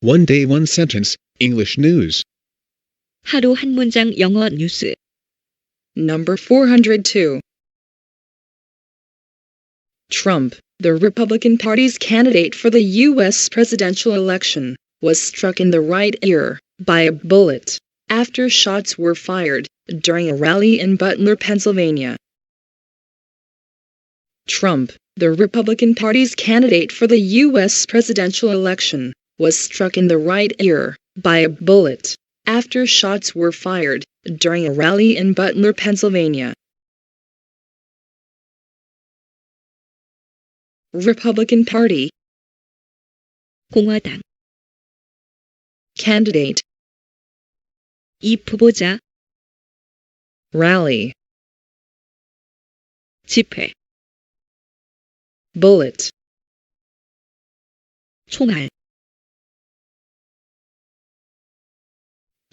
One day, one sentence, English news. 하루 한 문장 영어 뉴스. Number 402. Trump, the Republican Party's candidate for the U.S. presidential election, was struck in the right ear by a bullet after shots were fired during a rally in Butler, Pennsylvania. Trump, the Republican Party's candidate for the U.S. presidential election, was struck in the right ear by a bullet after shots were fired during a rally in Butler, Pennsylvania. Republican Party 공화당. candidate 이 후보자. rally 집회. bullet 총알.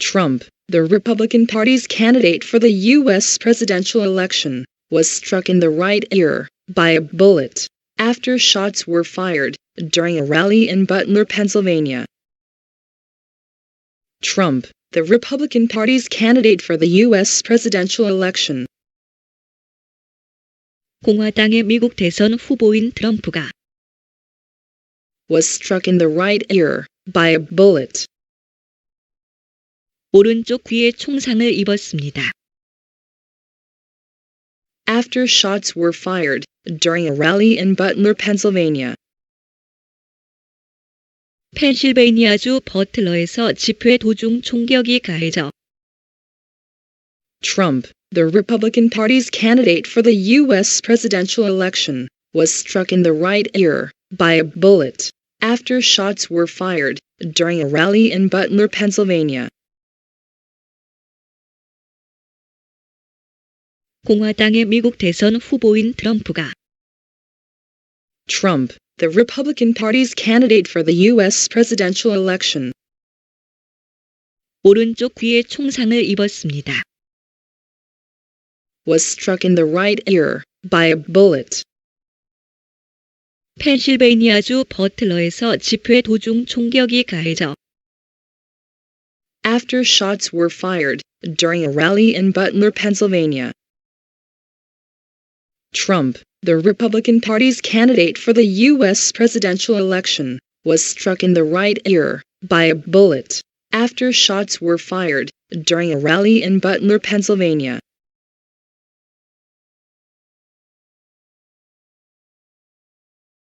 Trump, the Republican Party's candidate for the U.S. presidential election, was struck in the right ear by a bullet after shots were fired during a rally in Butler, Pennsylvania. Trump, the Republican Party's candidate for the U.S. presidential election, 공화당의 미국 대선 후보인 트럼프가 was struck in the right ear by a bullet 오른쪽 귀에 총상을 입었습니다. after shots were fired during a rally in Butler, Pennsylvania. 펜실베이니아주 버틀러에서 집회 도중 총격이 가해져 Trump, the Republican Party's candidate for the U.S. presidential election, was struck in the right ear by a bullet after shots were fired during a rally in Butler, Pennsylvania. 공화당의 미국 대선 후보인 트럼프가 Trump, the Republican Party's candidate for the U.S. presidential election, 오른쪽 귀에 총상을 입었습니다. was struck in the right ear by a bullet 펜실베이니아주 버틀러에서 집회 도중 총격이 가해져 after shots were fired during a rally in Butler, Pennsylvania. Trump, the Republican Party's candidate for the U.S. presidential election, was struck in the right ear by a bullet after shots were fired during a rally in Butler, Pennsylvania.